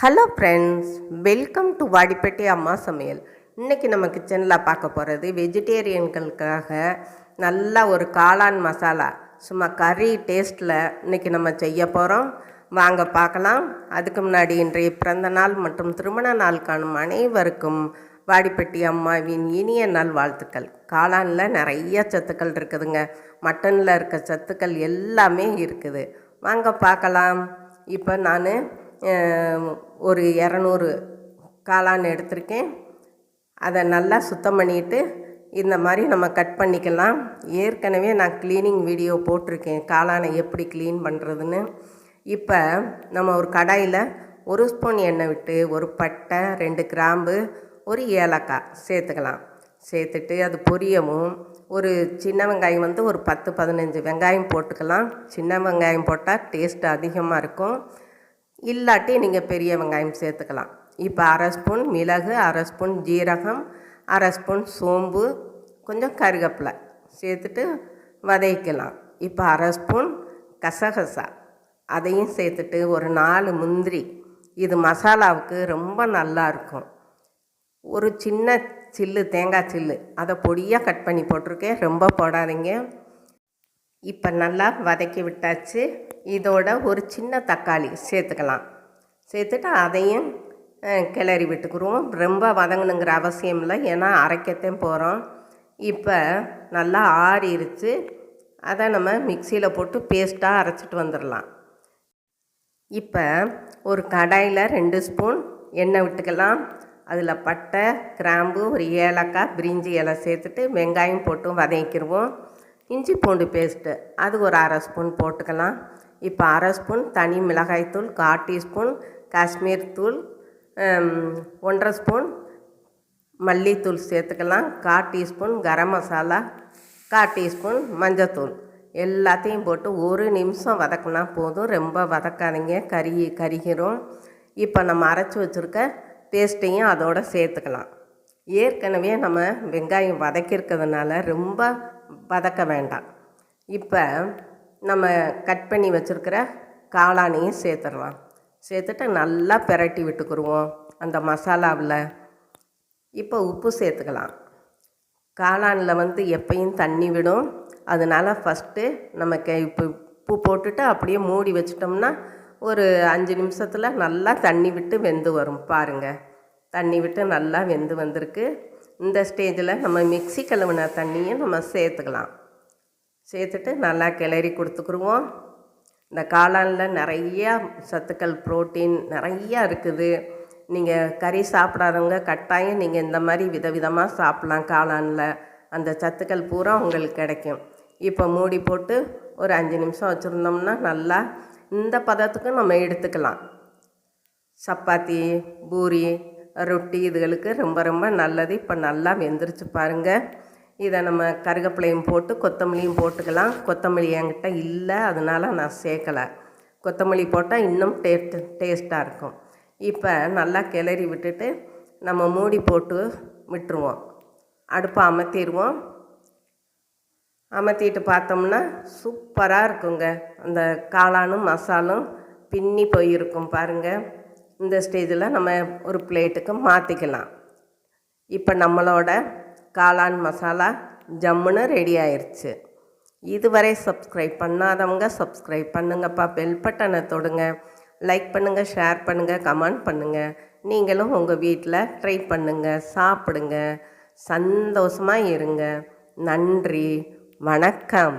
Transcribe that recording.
Hello friends welcome to Vadipatti Amma Samayal இன்றைக்கி நம்ம கிச்சனில் பார்க்க போகிறது வெஜிடேரியன்களுக்காக நல்ல ஒரு காளான் மசாலா. சும்மா கறி டேஸ்ட்டில் இன்றைக்கி நம்ம செய்ய போகிறோம் வாங்க பார்க்கலாம். அதுக்கு முன்னாடி இன்றைய பிறந்த நாள் மற்றும் திருமண நாள் காணும் அனைவருக்கும் வாடிப்பட்டி அம்மாவின் இனிய நாள் வாழ்த்துக்கள். காளானில் நிறைய சத்துக்கள் இருக்குதுங்க. மட்டனில் இருக்க சத்துக்கள் எல்லாமே இருக்குது. வாங்க பார்க்கலாம். இப்போ நான் ஒரு இரநூறு காளான் எடுத்திருக்கேன். அதை நல்லா சுத்தம் பண்ணிட்டு இந்த மாதிரி நம்ம கட் பண்ணிக்கலாம். ஏற்கனவே நான் க்ளீனிங் வீடியோ போட்டிருக்கேன். காளானை எப்படி க்ளீன் பண்ணுறதுன்னு இப்போ நம்ம ஒரு கடாயில் ஒரு ஸ்பூன் எண்ணெய் விட்டு ஒரு பட்டை ரெண்டு கிராம்பு ஒரு ஏலக்காய் சேர்த்துக்கலாம். சேர்த்துட்டு அது பொரியவும். ஒரு சின்ன வெங்காயம் வந்து ஒரு பத்து பதினஞ்சு வெங்காயம் போட்டுக்கலாம். சின்ன வெங்காயம் போட்டால் டேஸ்ட் அதிகமாக இருக்கும். இல்லாட்டி நீங்கள் பெரிய வெங்காயம் சேர்த்துக்கலாம். இப்போ அரை ஸ்பூன் மிளகு அரை ஸ்பூன் ஜீரகம் அரை ஸ்பூன் சோம்பு கொஞ்சம் கருகப்பிலை சேர்த்துட்டு வதக்கலாம் இப்போ அரை ஸ்பூன் கசகசா அதையும் சேர்த்துட்டு ஒரு நாலு முந்திரி. இது மசாலாவுக்கு ரொம்ப நல்லா இருக்கும். ஒரு சின்ன சில்லு தேங்காய் சில்லு அதை பொடியாக கட் பண்ணி போட்டிருக்கேன். ரொம்ப போடாதீங்க. இப்போ நல்லா வதக்கி விட்டாச்சு. இதோட ஒரு சின்ன தக்காளி சேர்த்துக்கலாம். சேர்த்துட்டு அதையும் கிளறி விட்டுக்குருவோம். ரொம்ப வதங்கணுங்கிற அவசியம் இல்லை. ஏன்னா அரைக்கத்தையும் போகிறோம் இப்போ நல்லா ஆறிடுச்சு அதை நம்ம மிக்சியில் போட்டு பேஸ்ட்டாக அரைச்சிட்டு வந்துடலாம் இப்போ ஒரு கடாயில் ரெண்டு ஸ்பூன் எண்ணெய் விட்டுக்கலாம். அதில் பட்டை கிராம்பு ஒரு ஏலக்காய் பிரிஞ்சி இலை சேர்த்துட்டு வெங்காயம் போட்டு வதக்கிடுவோம் இஞ்சி பூண்டு பேஸ்ட்டு அது ஒரு அரை ஸ்பூன் போட்டுக்கலாம். இப்போ அரை ஸ்பூன் தனி மிளகாய்த்தூள் கால் டீஸ்பூன் காஷ்மீர் தூள் ஒன்றரை ஸ்பூன் மல்லித்தூள் சேர்த்துக்கலாம். கால் டீஸ்பூன் கரம் மசாலா கால் டீஸ்பூன் மஞ்சத்தூள். எல்லாத்தையும் போட்டு ஒரு நிமிஷம் வதக்கினா போதும். ரொம்ப வதக்காதீங்க. கறி கறிகிறோம் இப்போ நம்ம அரைச்சி வச்சுருக்க பேஸ்ட்டையும் அதோடு சேர்த்துக்கலாம். ஏற்கனவே நம்ம வெங்காயம் வதக்கியிருக்கிறதுனால ரொம்ப வதக்க வேண்டாம். இப்போ நம்ம கட் பண்ணி வச்சுருக்கிற காளானையும் சேர்த்துடலாம். சேர்த்துட்டு நல்லா பெரட்டி விட்டுக்குருவோம் அந்த மசாலாவில். இப்போ உப்பு சேர்த்துக்கலாம். காளானில் வந்து எப்பையும் தண்ணி விடும். அதனால் ஃபஸ்ட்டு நம்ம க இப்போ உப்பு போட்டுட்டு அப்படியே மூடி வச்சிட்டோம்னா ஒரு அஞ்சு நிமிஷத்தில் நல்லா தண்ணி விட்டு வெந்து வரும் பாருங்கள் தண்ணி விட்டு நல்லா வெந்து வந்திருக்கு. இந்த ஸ்டேஜில் நம்ம மிக்சி கழுவின தண்ணியும் நம்ம சேர்த்துக்கலாம். சேர்த்துட்டு நல்லா கிளறி கொடுத்துக்குருவோம். இந்த காளானில் நிறையா சத்துக்கள் ப்ரோட்டீன் நிறையா இருக்குது. நீங்கள் கறி சாப்பிடாதவங்க கட்டாயம் நீங்கள் இந்த மாதிரி விதவிதமாக சாப்பிட்லாம் காளானில். அந்த சத்துக்கள் பூரா உங்களுக்கு கிடைக்கும். இப்போ மூடி போட்டு ஒரு அஞ்சு நிமிஷம் வச்சுருந்தோம்னா நல்லா இந்த பதத்துக்கும் நம்ம எடுத்துக்கலாம். சப்பாத்தி பூரி ரொட்டி இதுகளுக்கு ரொம்ப ரொம்ப நல்லது. இப்போ நல்லா வெந்துருச்சு பாருங்கள் இதை நம்ம கருகப்பிலையும் போட்டு கொத்தமல்லியும் போட்டுக்கலாம். கொத்தமல்லி என்கிட்ட இல்லை அதனால் நான் சேர்க்கலை. கொத்தமல்லி போட்டால் இன்னும் டேஸ்ட் டேஸ்ட்டாக இருக்கும். இப்போ நல்லா கிளறி விட்டுட்டு நம்ம மூடி போட்டு விட்டுருவோம். அடுப்பை அமர்த்திடுவோம் அமர்த்திட்டு பார்த்தோம்னா சூப்பராக இருக்குங்க. அந்த காளானும் மசாலும் பின்னி போயிருக்கும் பாருங்கள் இந்த ஸ்டேஜில் நம்ம ஒரு பிளேட்டுக்கு மாற்றிக்கலாம் இப்போ நம்மளோட காளான் மசாலா ஜம்முன்னு ரெடி ஆயிடுச்சு இதுவரை சப்ஸ்கிரைப் பண்ணாதவங்க சப்ஸ்கிரைப் பண்ணுங்கப்பா. பெல் பட்டனை தொடுங்க. லைக் பண்ணுங்கள் ஷேர் பண்ணுங்கள் கமெண்ட் பண்ணுங்கள் நீங்களும் உங்கள் வீட்டில் ட்ரை பண்ணுங்கள் சாப்பிடுங்க. சந்தோஷமாக இருங்க. நன்றி. வணக்கம்.